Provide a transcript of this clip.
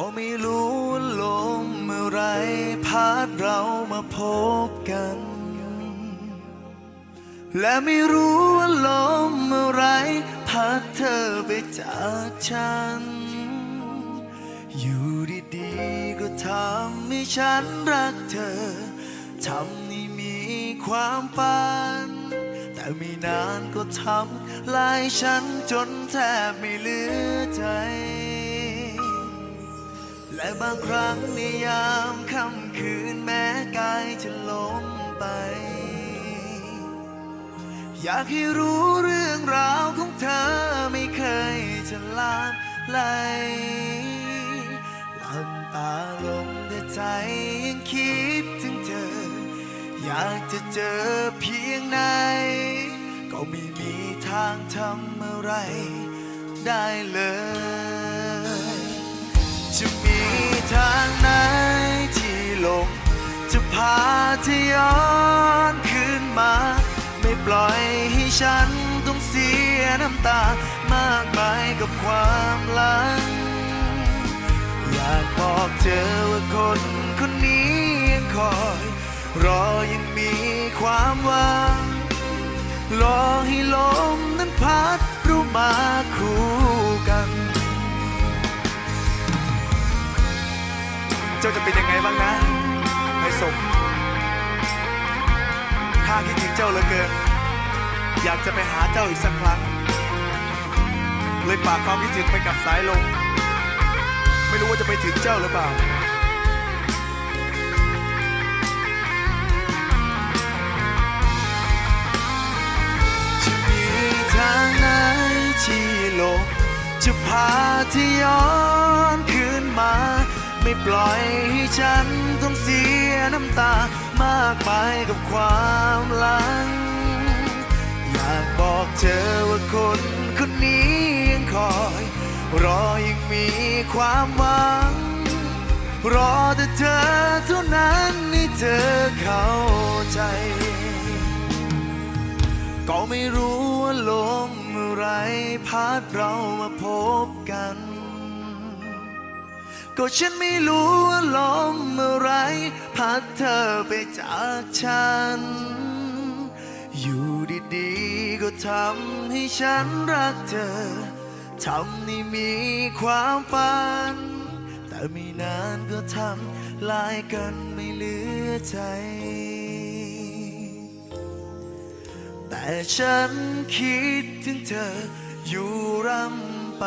ก็ไม่รู้ว่าลมเมื่อไรพัดเรามาพบกัน และไม่รู้ว่าลมเมื่อไรพัดเธอไปจากฉัน อยู่ดีๆก็ทำให้ฉันรักเธอ ทำให้มีความฝัน แต่ไม่นานก็ทำลายฉันจนแทบไม่เหลือใจ และบางครั้งในยามค่ำคืนแม้กายจะล้มไป อยากให้รู้เรื่องราวของเธอไม่เคยจะลาไหลหลับตาลงแต่ใจยังคิดถึงเธอ อยากจะเจอเพียงไหนก็ไม่มีทางทำอะไรได้เลย ปล่อยให้ฉันต้องเสียน้ำตามากมายกับความหลัง อยากบอกเธอว่าคนคนนี้ยังคอย รอยังมีความหวัง รอให้ลมนั้นพัดรู้มาคู่กัน เจ้าจะเป็นยังไงบ้างนะไอ้สมาคิดถึงเจ้าเหลือเกิน อยากจะไปหาเจ้าอีกสักครั้ง เลยฝากความคิดถึงไปกับสายลม ไม่รู้ว่าจะไปถึงเจ้าหรือเปล่าจะมีทางไหนที่โลกจะพาที่ย้อนคืนมา ไม่ปล่อยให้ฉันต้องเสียน้ำตาากมายกับความหลัง อยากบอกเธอว่าคนคนนี้ยังคอย รอยังมีความหวัง รอแต่เธอเท่านั้นให้เธอเข้าใจ ก็ไม่รู้ว่าลมเมื่อไรพัดเรามาพบกัน ก็ฉันไม่รู้ว่าลม ดเธอไปจากฉัน อยู่ดีๆก็ทำให้ฉันรักเธอ ทำให้มีความฝัน แต่ไม่นานก็ทำลายกันไม่เหลือใจ แต่ฉันคิดถึงเธออยู่รำไป